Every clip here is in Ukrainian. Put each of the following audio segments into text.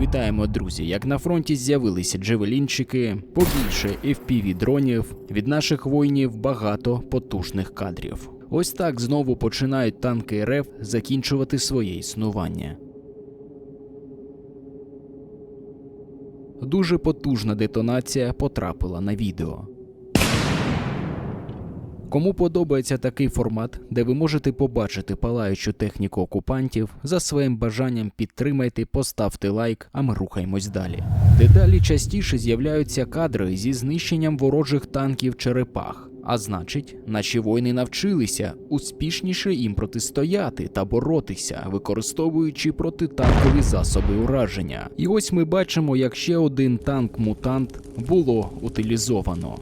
Вітаємо, друзі! Як на фронті з'явилися джевелінчики, побільше fpv дронів від наших воїнів багато потужних кадрів. Ось так знову починають танки РФ закінчувати своє існування. Дуже потужна детонація потрапила на відео. Кому подобається такий формат, де ви можете побачити палаючу техніку окупантів, за своїм бажанням підтримайте, поставте лайк, а ми рухаємось далі. Дедалі частіше з'являються кадри зі знищенням ворожих танків черепах. А значить, наші воїни навчилися успішніше їм протистояти та боротися, використовуючи протитанкові засоби ураження. І ось ми бачимо, як ще один танк-мутант було утилізовано.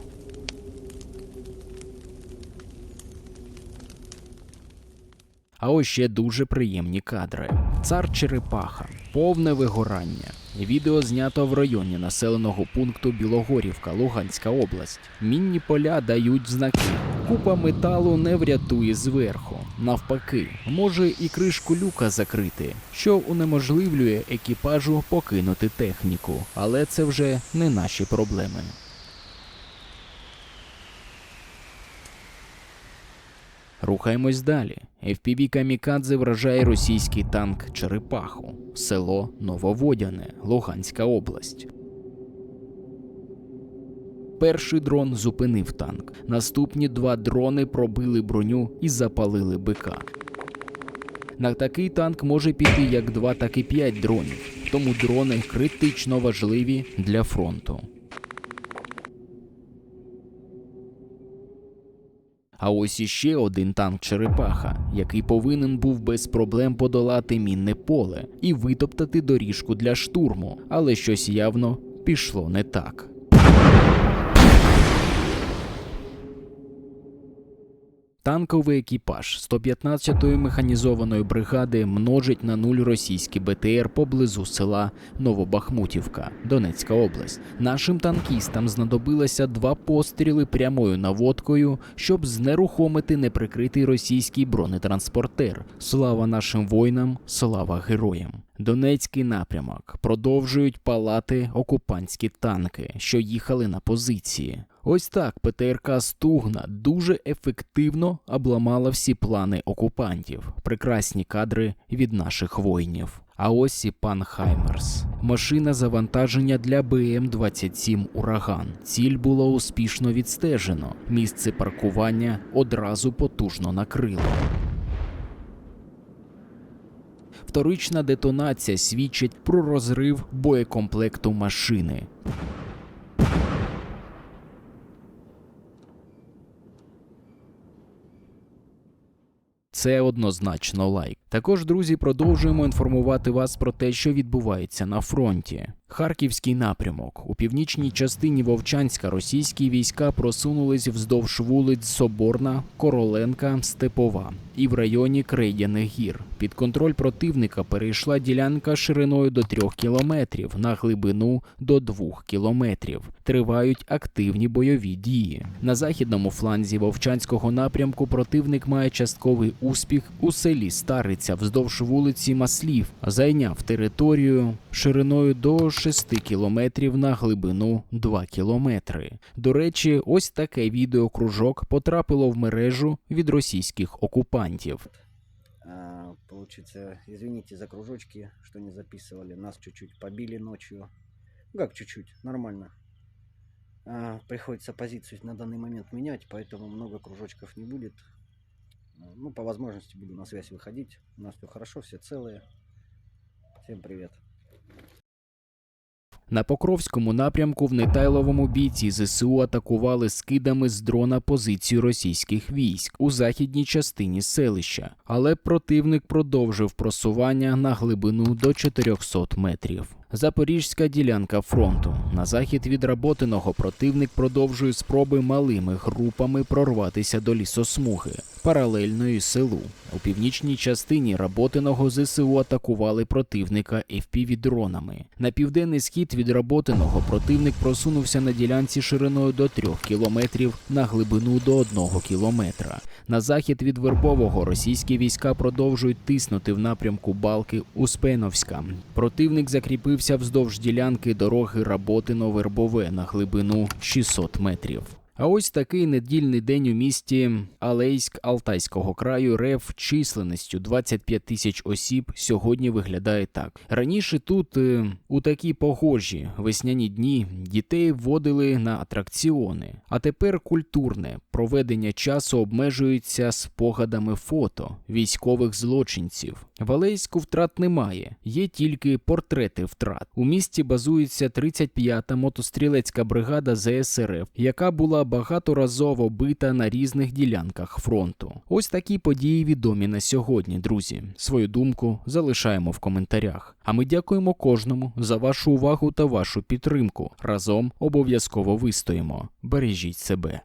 А ось ще дуже приємні кадри. Цар Черепаха, повне вигорання. Відео знято в районі населеного пункту Білогорівка, Луганська область. Мінні поля дають знаки. Купа металу не врятує зверху. Навпаки, може і кришку люка закрити, що унеможливлює екіпажу покинути техніку. Але це вже не наші проблеми. Рухаємось далі. FPV Камікадзе вражає російський танк Черепаху, село Нововодяне, Луганська область. Перший дрон зупинив танк. Наступні два дрони пробили броню і запалили бика. На такий танк може піти як два, так і п'ять дронів, тому дрони критично важливі для фронту. А ось іще один танк Черепаха, який повинен був без проблем подолати мінне поле і витоптати доріжку для штурму, але щось явно пішло не так. Танковий екіпаж 115-ї механізованої бригади множить на нуль російський БТР поблизу села Новобахмутівка, Донецька область. Нашим танкістам знадобилося два постріли прямою наводкою, щоб знерухомити неприкритий російський бронетранспортер. Слава нашим воїнам, слава героям! Донецький напрямок продовжують палати окупантські танки, що їхали на позиції. Ось так ПТРК Стугна дуже ефективно обламала всі плани окупантів. Прекрасні кадри від наших воїнів. А ось і пан Хаймерс. Машина завантаження для БМ-27 Ураган. Ціль було успішно відстежено. Місце паркування одразу потужно накрило. Вторична детонація свідчить про розрив боєкомплекту машини. Це однозначно лайк. Також, друзі, продовжуємо інформувати вас про те, що відбувається на фронті. Харківський напрямок у північній частині Вовчанська російські війська просунулись вздовж вулиць Соборна, Короленка, Степова і в районі Крейдяних гір. Під контроль противника перейшла ділянка шириною до 3 кілометрів на глибину до 2 кілометрів. Тривають активні бойові дії. На західному фланзі Вовчанського напрямку противник має частковий успіх у селі Стариця вздовж вулиці Маслів, зайняв територію шириною до 6 кілометрів на глибину 2 кілометри. До речі, ось таке відеокружок потрапило в мережу від російських окупантів. А, Получится, извините за кружочки, что не записывали. Нас чуть-чуть побили ночью. Ну как чуть-чуть, нормально. А, Приходится позицию на данный момент менять, поэтому много кружочков не будет. А, Ну, по возможности буду на связь выходить. У нас все хорошо, все целые. Всем привет. На Покровському напрямку в Нетайловому бійці ЗСУ атакували скидами з дрона позицію російських військ у західній частині селища, але противник продовжив просування на глибину до 400 метрів. Запорізька ділянка фронту. На захід від Работиного противник продовжує спроби малими групами прорватися до лісосмуги. паралельною селу. У північній частині Работиного ЗСУ атакували противника FPV-дронами. На південний схід від Работиного противник просунувся на ділянці шириною до 3 кілометрів на глибину до 1 кілометра. На захід від Вербового російські війська продовжують тиснути в напрямку Балки Успеновська. Противник закріпився вздовж ділянки дороги Работино-Вербове на глибину 600 метрів. А ось такий недільний день у місті Алейськ Алтайського краю РФ численністю 25 тисяч осіб сьогодні виглядає так. Раніше тут, е, у такі погожі весняні дні, дітей вводили на атракціони, а тепер культурне проведення часу обмежується спогадами фото військових злочинців. В Алейську втрат немає, є тільки портрети втрат. У місті базується 35-та мотострілецька бригада ЗСРФ, яка багаторазово бита на різних ділянках фронту. Ось такі події відомі на сьогодні, друзі. Свою думку залишаємо в коментарях. А ми дякуємо кожному за вашу увагу та вашу підтримку. Разом обов'язково вистоїмо. Бережіть себе.